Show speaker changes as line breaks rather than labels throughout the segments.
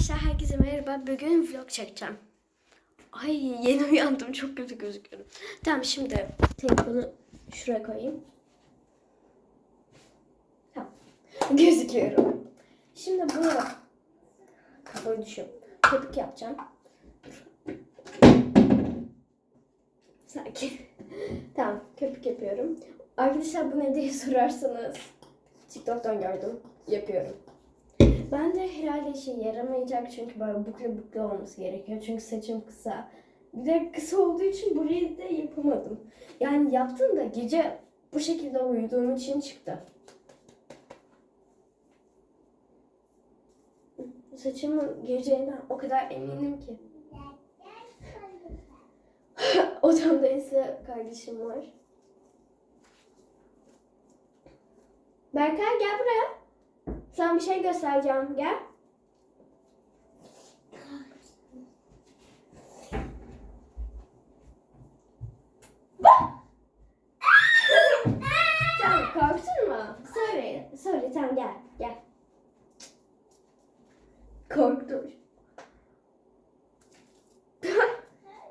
Arkadaşlar herkese merhaba. Bugün vlog çekeceğim. Ay yeni uyandım. Çok kötü gözüküyorum. Tamam şimdi telefonu şuraya koyayım. Tamam. Gözüküyorum. Şimdi bunu kafayı düşüyor. Köpük yapacağım. Sakin. tamam köpük yapıyorum. Arkadaşlar bu ne diye sorarsanız TikTok'tan gördüm. Yapıyorum. Ben de herhalde işe yaramayacak çünkü böyle bukle bukle olması gerekiyor. Çünkü saçım kısa. Bir de kısa olduğu için burayı da yapamadım. Yani yaptım da gece bu şekilde uyuduğum için çıktı. Saçımın gireceğinden o kadar eminim ki. Odamda ise kardeşim var. Berkay gel buraya. Sana bir şey göstereceğim. Gel. tamam korktun mu? Söyle. Söyle tamam gel. Gel. Korktum.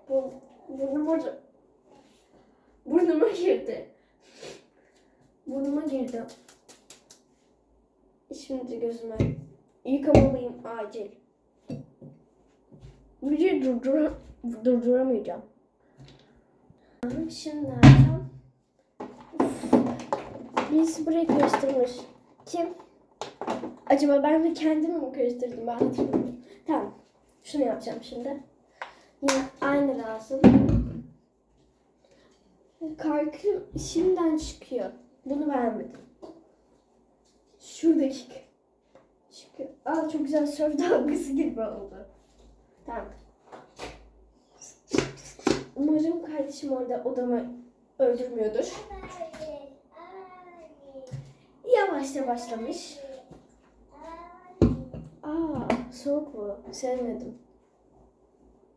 Bu, burnuma, burnuma girdi. Burnuma girdi. Şimdi gözüme yıkamalıyım acil. Videoyu durdur durduramayacağım. Şimdi? Birisi burayı karıştırmış. Kim? Acaba ben de kendim mi karıştırdım? Ben hatırlamıyorum. Tamam. Şunu yapacağım şimdi. Yine aynı lazım. Karkım şimdiden çıkıyor. Bunu beğenmedim. Şuradaki çıkıyor. Aa çok güzel surf dalgası gibi oldu. Tamam. Umarım kardeşim orada odamı öldürmüyordur. Yavaşça başlamış. Aa soğuk bu. Sevmedim.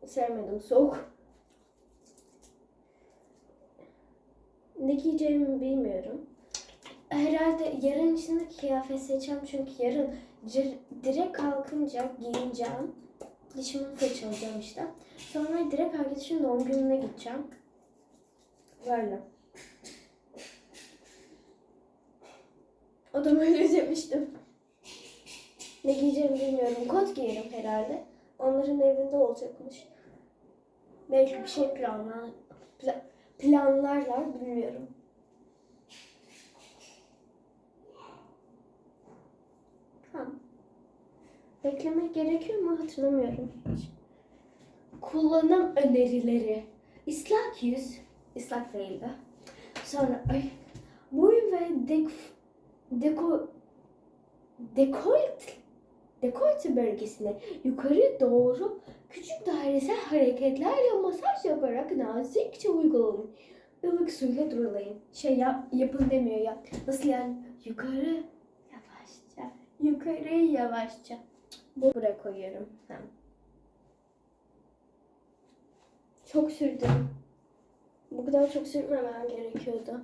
Sevmedim soğuk. Ne giyeceğimi bilmiyorum. Herhalde yarın içinde kıyafet seçeceğim çünkü yarın direkt kalkınca giyineceğim. Dişimi fırçalayacağım işte. Sonra direkt arkadaşımın doğum gününe gideceğim. Böyle. O da böyle demiştim. Ne giyeceğimi bilmiyorum. Kot giyerim herhalde. Onların evinde olacakmış. Belki bir şey planlar, pla- planlarlar bilmiyorum. Tamam. Beklemek gerekiyor mu hatırlamıyorum hiç. Kullanım önerileri. Islak yüz. ıslak değildi. Sonra ay, boy ve dek, deko, dekolt, dekolte bölgesine yukarı doğru küçük dairesel hareketlerle masaj yaparak nazikçe uygulayın. Ilık suyla durulayın. Şey yap, yapın demiyor ya. Nasıl yani? Yukarı yavaşça. Yukarı yavaşça. Bu buraya koyuyorum. Tamam. Çok sürdüm. Bu kadar çok sürmemem gerekiyordu.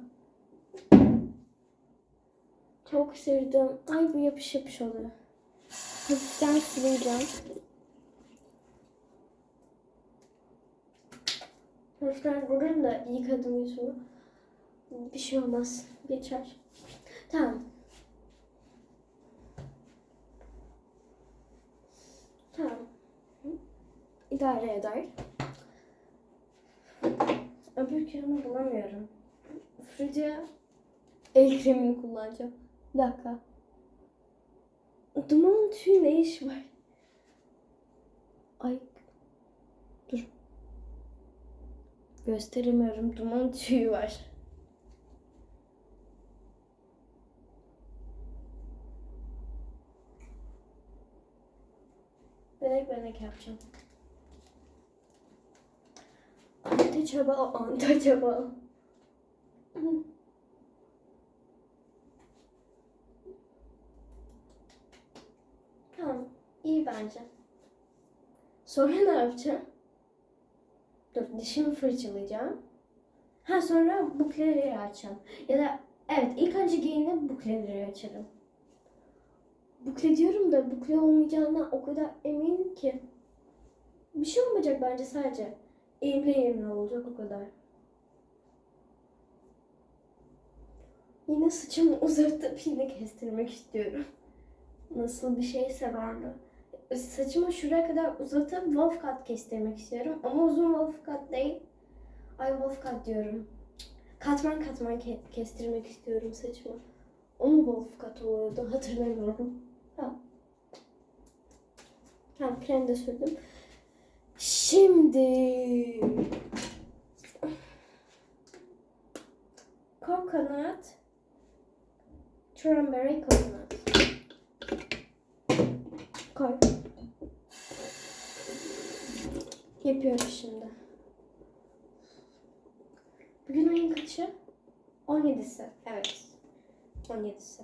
Çok sürdüm. Ay bu yapış yapış oluyor. Hafiften sileceğim. Hafiften vurayım da yıkadım yüzümü. Bir şey olmaz. Geçer. Tamam. İdare eder. Öbür kremi bulamıyorum. Fırıcıya el kremini kullanacağım. Bir dakika. Dumanın tüyü ne iş var? Ay. Dur. Gösteremiyorum. Dumanın tüyü var. Benek benek yapacağım. Anta çaba, anta çaba. Tamam, iyi bence. Sonra ne yapacağım? Dur, dişimi fırçalayacağım. Ha sonra bukleleri açacağım. Ya da evet ilk önce giyinip bukleleri açarım. Bukle diyorum da bukle olmayacağından o kadar eminim ki. Bir şey olmayacak bence sadece. Eğimli eğimli olacak o kadar. Yine saçımı uzatıp yine kestirmek istiyorum. Nasıl bir şeyse de. Saçımı şuraya kadar uzatıp wolf cut kestirmek istiyorum. Ama uzun wolf cut değil. Ay wolf cut diyorum. Katman katman ke- kestirmek istiyorum saçımı. O mu wolf cut oluyordu hatırlamıyorum. Ha. Tamam krem de sürdüm. Şimdi coconut strawberry coconut koy. Yapıyoruz şimdi. Bugün ayın kaçı? 17'si. Evet. 17'si.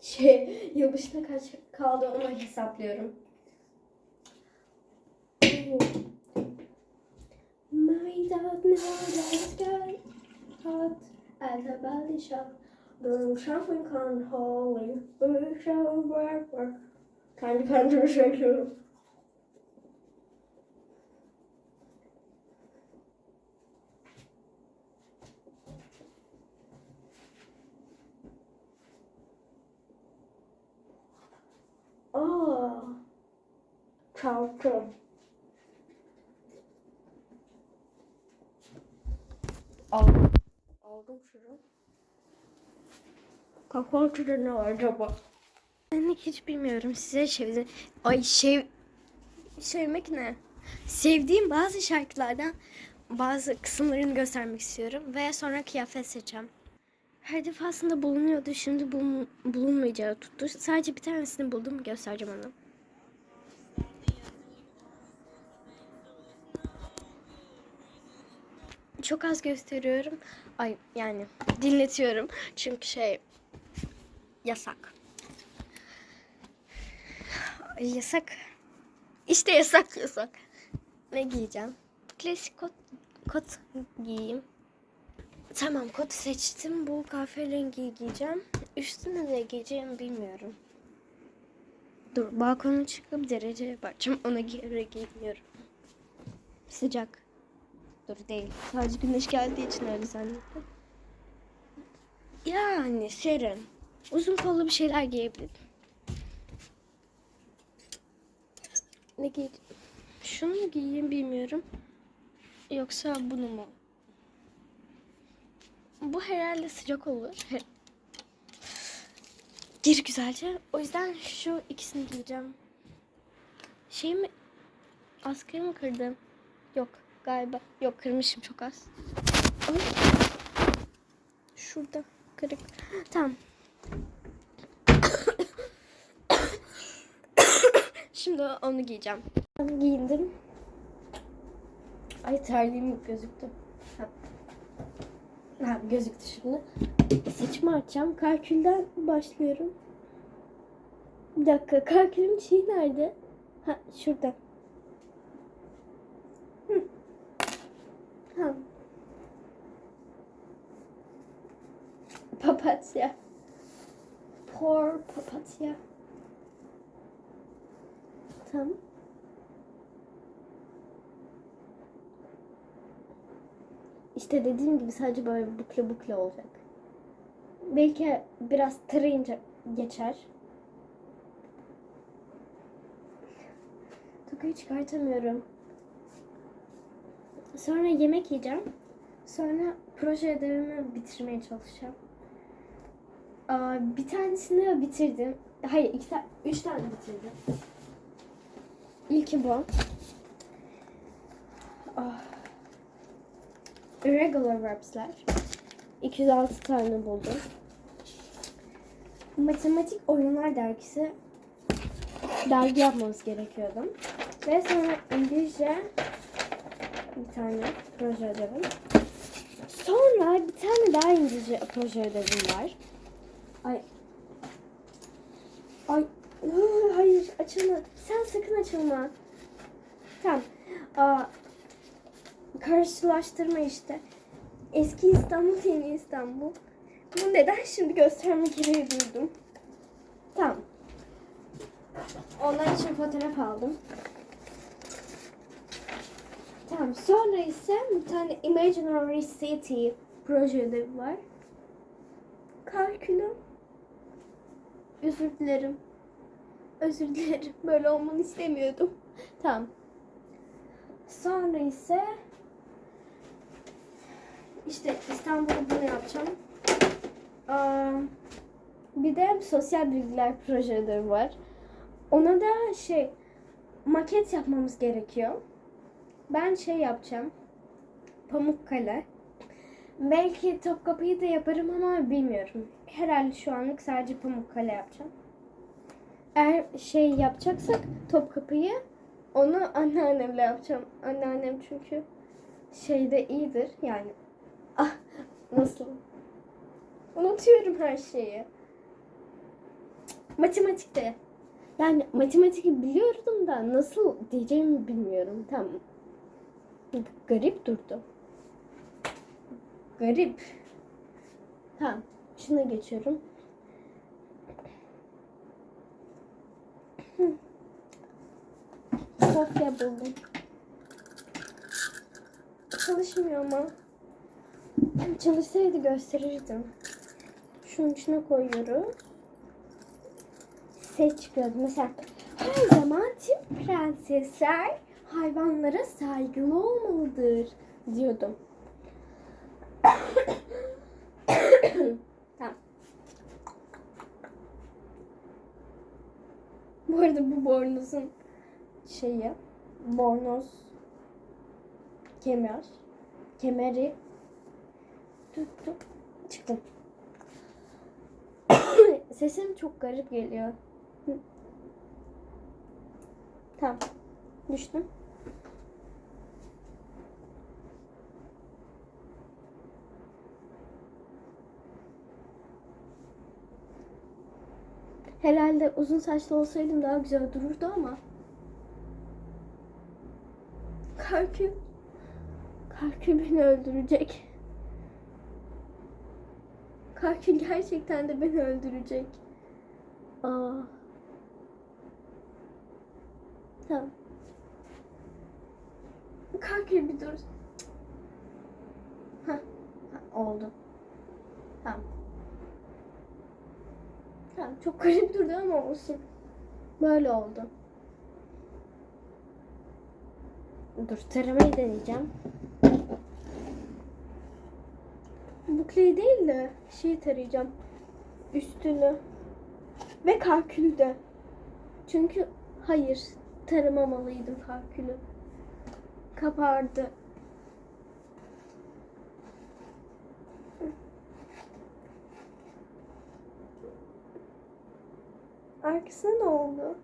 Şey, yılbaşına kaç kaldı onu hesaplıyorum. My dog knows that got hot at the body shop. Doing shopping con hauling. Bush over work. Kind of. Oh, ciao. Aldım. Aldım şunu. Kahvaltıda ne var acaba? Ben hiç bilmiyorum. Size sevdi. Ay sev... Sevmek ne? Sevdiğim bazı şarkılardan bazı kısımlarını göstermek istiyorum. Ve sonra kıyafet seçeceğim. Her defasında bulunuyordu. Şimdi bulun, bulunmayacağı tuttu. Sadece bir tanesini buldum. Göstereceğim onu. Çok az gösteriyorum. Ay yani dinletiyorum. Çünkü şey yasak. Yasak. İşte yasak yasak. Ne giyeceğim? Klasik kot, kot giyeyim. Tamam kot seçtim. Bu kahverengi giyeceğim. Üstüne ne giyeceğimi bilmiyorum. Dur balkona çıkıp dereceye bakacağım. Ona göre giymiyorum. Sıcak. Dur değil. Sadece güneş geldiği için öyle zannettim. Yani serin. Uzun kollu bir şeyler giyebilirim. Ne giy? Şunu mu giyeyim bilmiyorum. Yoksa bunu mu? Bu herhalde sıcak olur. Gir güzelce. O yüzden şu ikisini giyeceğim. Şey mi? Askıyı mı kırdım? Yok galiba. Yok kırmışım çok az. Ay. Şurada kırık. Tamam. Şimdi onu giyeceğim. Giyindim. Ay terliğim gözüktü. Ha. Ha, gözüktü şimdi. Saçımı açacağım. Kalkülden başlıyorum. Bir dakika. Kalkülüm şey nerede? Ha şurada. Ha. Papatya. Poor papatya. Tamam. İşte dediğim gibi sadece böyle bukle bukle olacak. Belki biraz tırayınca geçer. Tokayı çıkartamıyorum. Sonra yemek yiyeceğim. Sonra proje ödevimi bitirmeye çalışacağım. Bir tanesini bitirdim. Hayır, iki ta- üç tane bitirdim. İlki bu. Ah. Irregular verbs'ler. 206 tane buldum. Matematik Oyunlar Dergisi dergi yapmamız gerekiyordu. Ve sonra İngilizce bir tane proje ödevim. Sonra bir tane daha İngilizce proje ödevim var. Ay. Ay. Hayır açılma. Sen sakın açılma. Tamam. Aa, karşılaştırma işte. Eski İstanbul, yeni İstanbul. Bu neden şimdi gösterme gereği duydum? Tamam. Onlar için fotoğraf aldım. Tamam. Sonra ise bir tane Imaginary City proje ödevi var. Kalkülüm. Özür dilerim. Özür dilerim. Böyle olmanı istemiyordum. Tamam. Sonra ise işte İstanbul'da bunu yapacağım. Bir de sosyal bilgiler projeleri var. Ona da şey maket yapmamız gerekiyor. Ben şey yapacağım. Pamukkale. Belki Topkapı'yı da yaparım ama bilmiyorum. Herhalde şu anlık sadece Pamukkale yapacağım. Eğer şey yapacaksak Topkapı'yı onu anneannemle yapacağım. Anneannem çünkü şeyde iyidir yani. Ah nasıl? Unutuyorum her şeyi. Matematikte. Yani matematik biliyordum da nasıl diyeceğimi bilmiyorum. Tamam. Garip durdu. Garip. Tamam. Şuna geçiyorum. Sofya buldum. Çalışmıyor ama. Çalışsaydı gösterirdim. Şunun içine koyuyoruz. Ses çıkıyordu. Mesela her zaman tüm prensesler hayvanlara saygılı olmalıdır diyordum. tamam. Bu arada bu bornozun şeyi bornoz kemer kemeri tuttum çıktım. Sesim çok garip geliyor. Tamam. Düştüm. Herhalde uzun saçlı olsaydım daha güzel dururdu ama. Karkül. Karkül beni öldürecek. Karkül gerçekten de beni öldürecek. Aa. Tamam. Karkül bir dur. Hah. Ha, oldu. Tamam. Tamam çok garip durdu ama olsun. Böyle oldu. Dur taramayı deneyeceğim. Bukleyi değil de şeyi tarayacağım. Üstünü. Ve kalkülü de. Çünkü hayır taramamalıydım kalkülü. Kapardı. Arkasına ne oldu?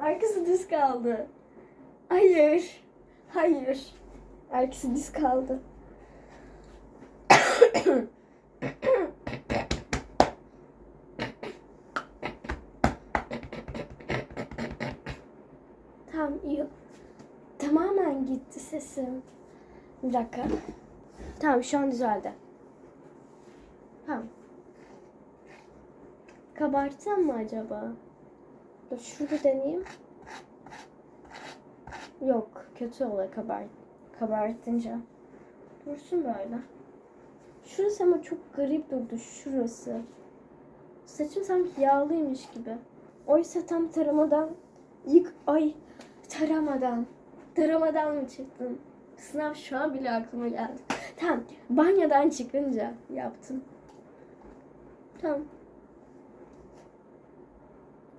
Arkası düz kaldı. Hayır. Hayır. Arkası düz kaldı. Tamam iyi. Tamamen gitti sesim. Bir dakika. Tamam şu an düzeldi. Tamam. Kabartsam mı acaba? Dur şurada deneyeyim. Yok kötü oluyor kabart kabartınca. Dursun böyle. Şurası ama çok garip durdu şurası. Saçım sanki yağlıymış gibi. Oysa tam taramadan yık ay taramadan taramadan mı çıktım? Sınav şu an bile aklıma geldi. Tamam banyodan çıkınca yaptım. Tamam.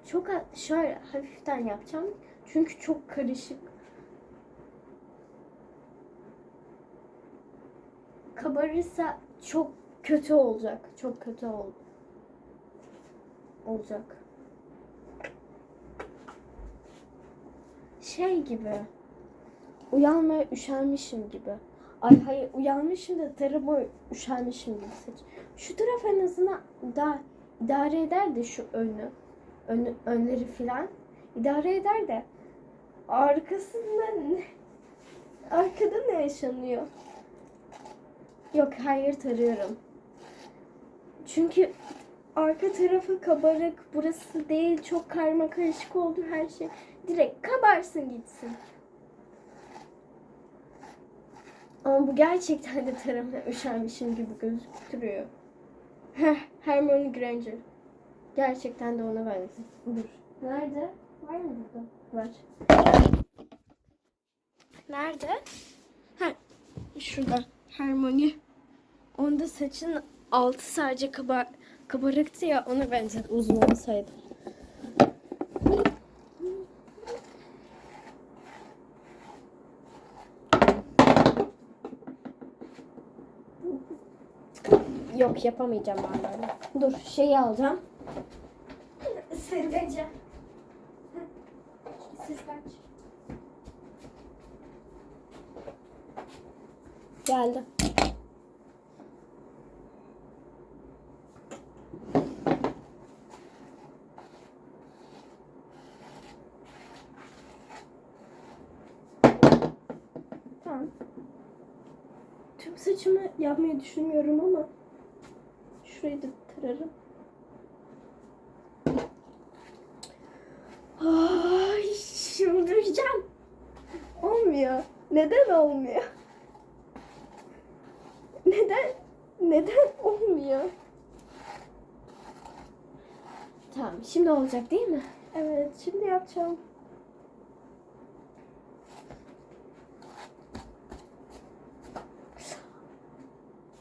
Çok şöyle hafiften yapacağım. Çünkü çok karışık. Kabarırsa çok kötü olacak. Çok kötü ol olacak. Şey gibi. Uyanmaya üşenmişim gibi. Ay hayır uyanmışım da tarıma üşenmişim gibi. Şu taraf en azından daha idare eder de şu önü. Önü, önleri filan idare eder de arkasında ne? Arkada ne yaşanıyor? Yok hayır tarıyorum. Çünkü arka tarafı kabarık, burası değil, çok karma karışık oldu her şey. Direkt kabarsın gitsin. Ama bu gerçekten de tarama üşenmişim gibi gözüktürüyor. Heh, Hermione Granger. Gerçekten de ona benziyor. Dur. Nerede? Var mı burada? Var. Nerede? Ha, şurada. Hermione. Onda saçın altı sadece kaba kabarıktı ya ona benzedi uzun olsaydı. Yok yapamayacağım ben böyle. Dur şeyi alacağım. Sırgacı. Sırgaç. Geldi. Tamam. Tüm saçımı yapmayı düşünmüyorum ama şurayı da tararım. Ay, çıldıracağım. Olmuyor. Neden olmuyor? Neden? Neden olmuyor? Tamam, şimdi olacak değil mi? Evet, şimdi yapacağım.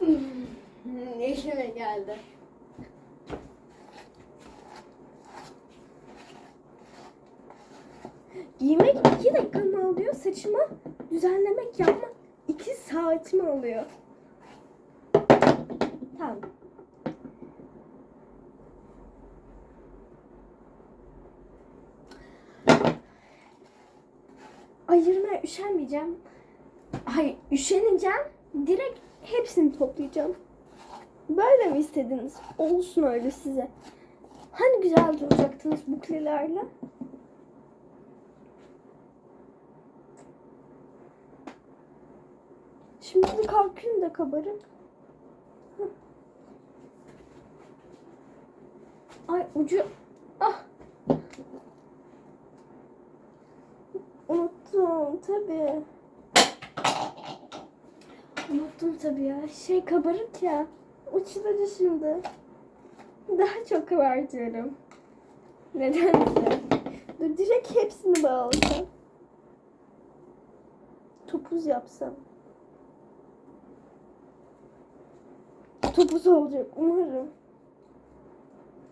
Elime geldi. Giymek iki Saçımı düzenlemek yapmak iki saatimi alıyor. Tamam. Ayırmaya üşenmeyeceğim. Hayır, üşeneceğim. Direkt hepsini toplayacağım. Böyle mi istediniz? Olsun öyle size. Hani güzel duracaktınız buklelerle? Şimdi bir kalkayım da kabarık. Ay ucu... Ah! Unuttum tabii. Unuttum tabii ya. Şey kabarık ya. Uçları şimdi. Daha çok kabartıyorum. Nedense. Dur direkt hepsini bağlasam. Topuz yapsam. Topuz olacak umarım.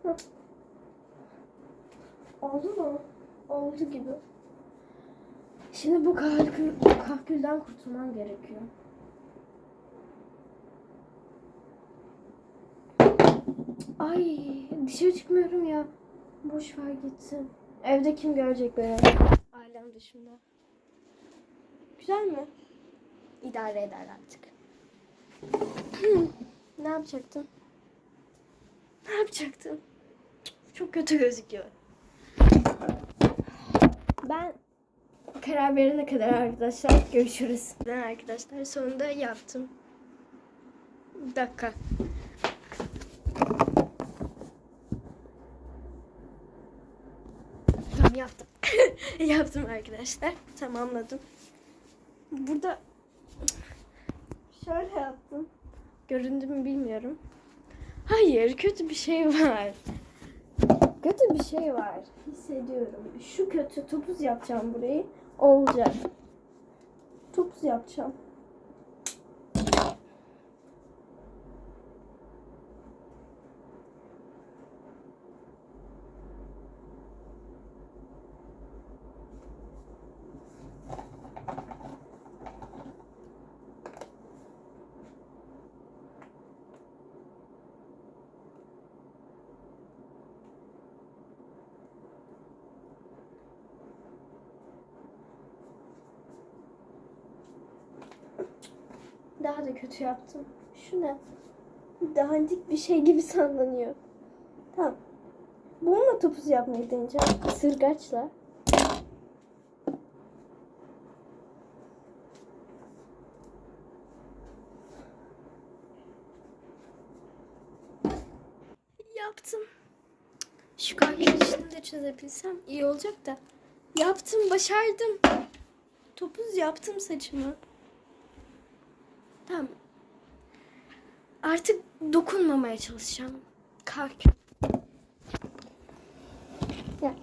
Hah. Oldu mu? Oldu gibi. Şimdi bu kalkül, kalkülden kurtulmam gerekiyor. Ay dışarı çıkmıyorum ya. Boş ver gitsin. Evde kim görecek beni? Ailem dışında. Güzel mi? İdare eder artık. ne yapacaktım? Ne yapacaktım? Çok kötü gözüküyor. Ben karar verene kadar arkadaşlar görüşürüz. Ben arkadaşlar sonunda yaptım. Bir dakika. Tamam yaptım. yaptım arkadaşlar. Tamamladım. Burada şöyle yaptım. Göründü mü bilmiyorum. Hayır, kötü bir şey var. Kötü bir şey var. Hissediyorum. Şu kötü topuz yapacağım burayı. Olacak. Topuz yapacağım. Daha da kötü yaptım. Şu ne? Dandik bir şey gibi sallanıyor. Tamam. Bununla topuz yapmayı deneyeceğim. Sırgaçla. Yaptım. Şu kalbin içini de çözebilsem iyi olacak da. Yaptım, başardım. Topuz yaptım saçımı. Tamam. Artık dokunmamaya çalışacağım. Kalk. Gel.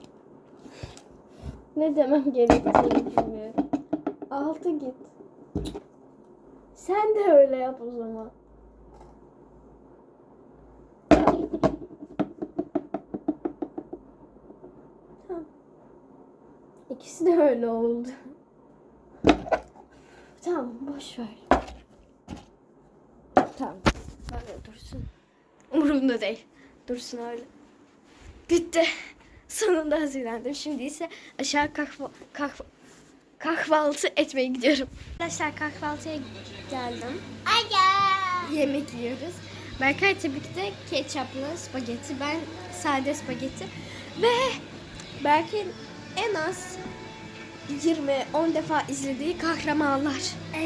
Ne demem gerektiğini bilmiyorum. Altı git. Sen de öyle yap o zaman. Tamam. İkisi de öyle oldu. Tamam boş ver. Tamam. Böyle dursun. Umurumda değil. Dursun öyle. Bitti. Sonunda hazırlandım. Şimdi ise aşağı kahva, kahva, kahvaltı etmeye gidiyorum. Arkadaşlar kahvaltıya geldim. Yemek yiyoruz. Berkay tabii ki de ketçaplı spagetti. Ben sade spagetti. Ve Berkay'ın en az 20-10 defa izlediği kahramanlar.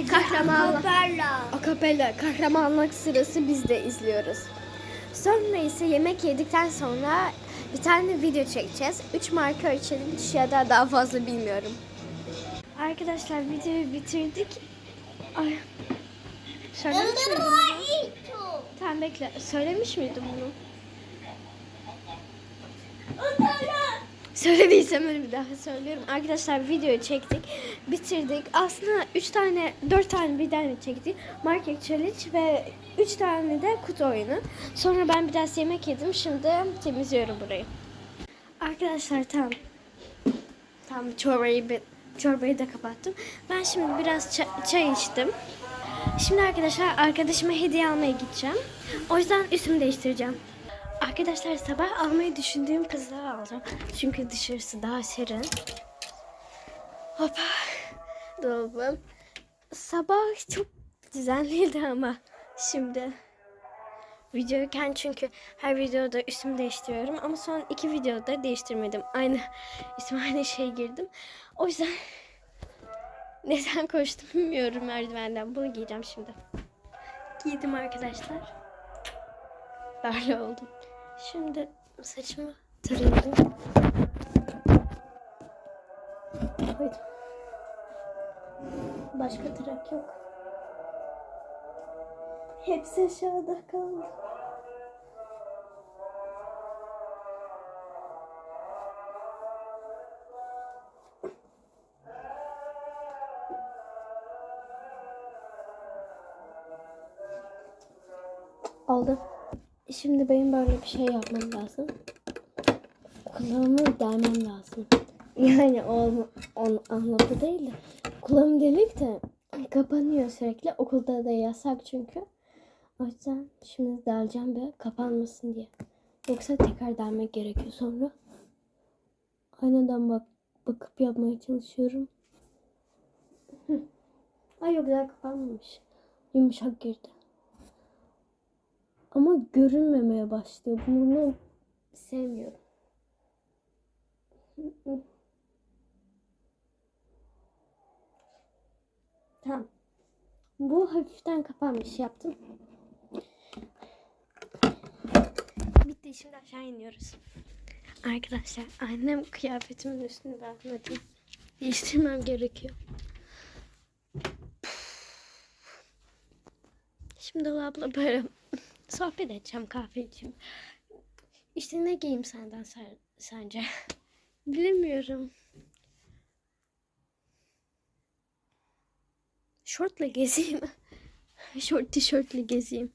kahramanlar. Akapella kahramanlık sırası biz de izliyoruz. Sonra ise yemek yedikten sonra bir tane video çekeceğiz. 3 marka challenge ya da daha fazla bilmiyorum. Arkadaşlar videoyu bitirdik. Ay. Söylemiş miydim bunu? Tamam bekle. Söylemiş miydim bunu? Söylediysem öyle bir daha söylüyorum. Arkadaşlar videoyu çektik. Bitirdik. Aslında 3 tane, 4 tane bir tane çektik. Market Challenge ve 3 tane de kutu oyunu. Sonra ben biraz yemek yedim. Şimdi temizliyorum burayı. Arkadaşlar tamam. Tamam çorbayı, çorbayı da kapattım. Ben şimdi biraz ça- çay içtim. Şimdi arkadaşlar arkadaşıma hediye almaya gideceğim. O yüzden üstümü değiştireceğim. Arkadaşlar sabah almayı düşündüğüm kızları alacağım. Çünkü dışarısı daha serin. Hoppa. Dolabım. Sabah çok düzenliydi ama şimdi videoyken çünkü her videoda üstümü değiştiriyorum ama son iki videoda değiştirmedim. Aynı ismi aynı şey girdim. O yüzden neden koştum bilmiyorum merdivenden. Bunu giyeceğim şimdi. Giydim arkadaşlar. Böyle oldum. Şimdi saçımı tarayalım. Koydum. Başka tırak yok. Hepsi aşağıda kaldı. Şimdi benim böyle bir şey yapmam lazım. Kulağımı delmem lazım. Yani o, o anlamda değil de kulağım delik de kapanıyor sürekli. Okulda da yasak çünkü. O yüzden şimdi deleceğim ve kapanmasın diye. Yoksa tekrar delmek gerekiyor sonra. Aynadan bak bakıp yapmaya çalışıyorum. Ay yok güzel kapanmamış. Yumuşak girdi. Ama görünmemeye başlıyor. Bunu sevmiyorum. Tamam. Bu hafiften kapanmış yaptım. Bitti şimdi aşağı iniyoruz. Arkadaşlar annem kıyafetimin üstünü beğenmedi. Değiştirmem gerekiyor. Şimdi abla böyle sohbet edeceğim kahve içeyim. İşte ne giyeyim senden sen, sence? Bilemiyorum. Şortla gezeyim. Şort tişörtle gezeyim.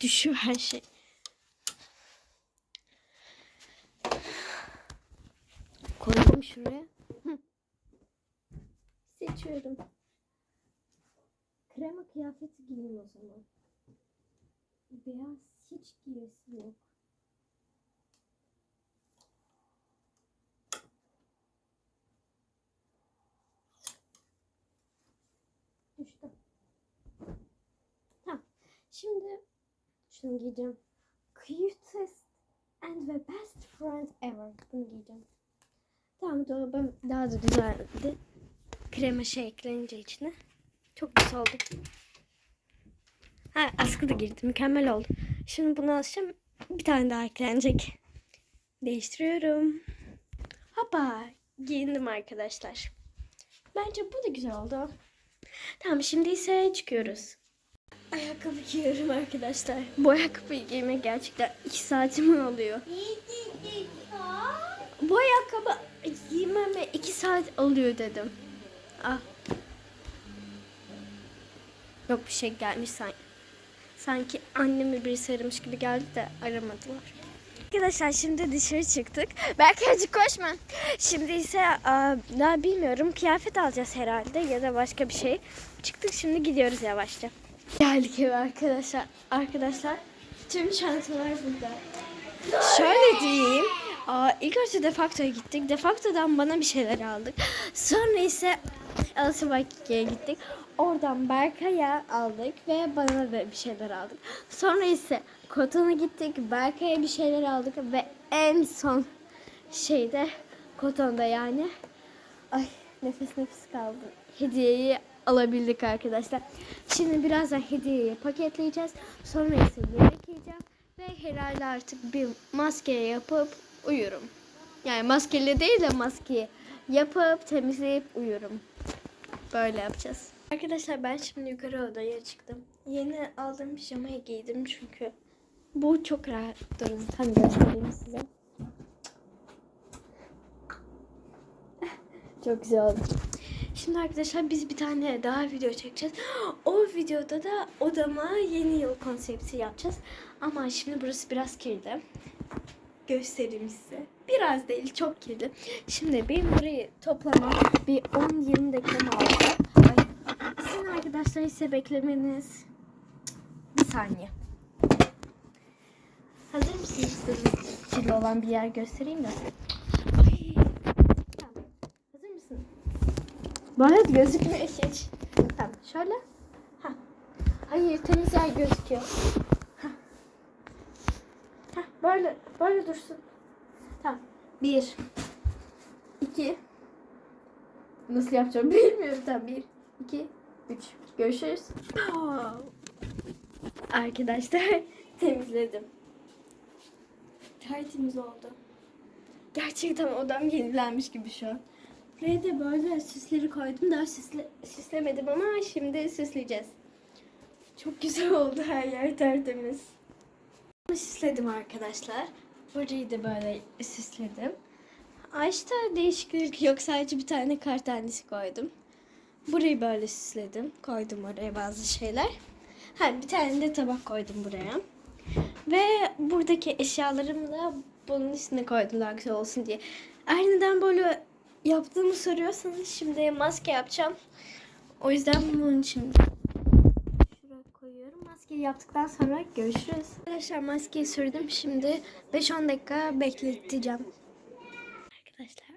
Düşüyor her şey. Koydum şuraya. Seçiyorum. Krema kıyafeti giyeyim o zaman. Beyaz hiç giyesim yok. Düştü. Tamam. Şimdi şunu giyeceğim. Cutest and the best friend ever. Bunu giyeceğim. Tamam dolabım daha da güzeldi. Krema şey eklenince içine. Çok güzel oldu. Ha, askı da girdi. Mükemmel oldu. Şimdi bunu asacağım. Bir tane daha eklenecek. Değiştiriyorum. Hoppa. Giyindim arkadaşlar. Bence bu da güzel oldu. Tamam şimdi ise çıkıyoruz. Ayakkabı giyiyorum arkadaşlar. Bu ayakkabıyı giymek gerçekten 2 saatimi alıyor. Bu ayakkabı giymeme 2 saat alıyor dedim. Ah. Yok bir şey gelmiş sanki. Sanki annemi birisi aramış gibi geldi de aramadılar. Arkadaşlar şimdi dışarı çıktık. Belki azıcık koşma. Şimdi ise daha bilmiyorum kıyafet alacağız herhalde ya da başka bir şey. Çıktık şimdi gidiyoruz yavaşça. Geldik eve arkadaşlar. Arkadaşlar tüm çantalar burada. Şöyle diyeyim. Aa, ilk önce Defacto'ya gittik. Defacto'dan bana bir şeyler aldık. Sonra ise Alsabaki'ye gittik. Oradan Berkay'a aldık ve bana da bir şeyler aldık. Sonra ise Koton'a gittik. Berkay'a bir şeyler aldık ve en son şeyde Koton'da yani ay nefes nefes kaldı. Hediyeyi alabildik arkadaşlar. Şimdi birazdan hediyeyi paketleyeceğiz. Sonra ise yemek yiyeceğim ve herhalde artık bir maske yapıp uyurum. Yani maskeli değil de maskeyi yapıp temizleyip uyurum. Böyle yapacağız. Arkadaşlar ben şimdi yukarı odaya çıktım. Yeni aldığım pijamayı giydim çünkü bu çok rahat. Durun tam göstereyim size. Çok güzel oldu. Şimdi arkadaşlar biz bir tane daha video çekeceğiz. O videoda da odama yeni yıl konsepti yapacağız. Ama şimdi burası biraz kirli. Göstereyim size. Biraz değil çok kirli. Şimdi benim burayı toplama bir 10-20 dakikamı aldı. Ay, sizin arkadaşlar ise beklemeniz bir saniye. Hazır mısınız? Kirli olan bir yer göstereyim de. Tamam. Hazır mısın? Arada gözükmüyor hiç. Tamam şöyle. Ha. Hayır temiz yer gözüküyor. Ha. Ha, böyle böyle dursun. Bir. iki. Nasıl yapacağım bilmiyorum. Tamam bir, iki, üç. Görüşürüz. Arkadaşlar temizledim. Tertemiz oldu. Gerçekten odam yenilenmiş gibi şu an. Buraya da böyle süsleri koydum. Daha süsle, süslemedim ama şimdi süsleyeceğiz. Çok güzel oldu her yer tertemiz. Süsledim arkadaşlar. Burayı da böyle süsledim. Ağaçta değişiklik yok. Sadece bir tane kar tanesi koydum. Burayı böyle süsledim. Koydum oraya bazı şeyler. Ha bir tane de tabak koydum buraya. Ve buradaki eşyalarımı da bunun üstüne koydum daha güzel olsun diye. Neden böyle yaptığımı soruyorsanız şimdi maske yapacağım. O yüzden bunun için koyuyorum. Maskeyi yaptıktan sonra görüşürüz. Arkadaşlar maskeyi sürdüm. Şimdi 5-10 dakika bekleteceğim. Arkadaşlar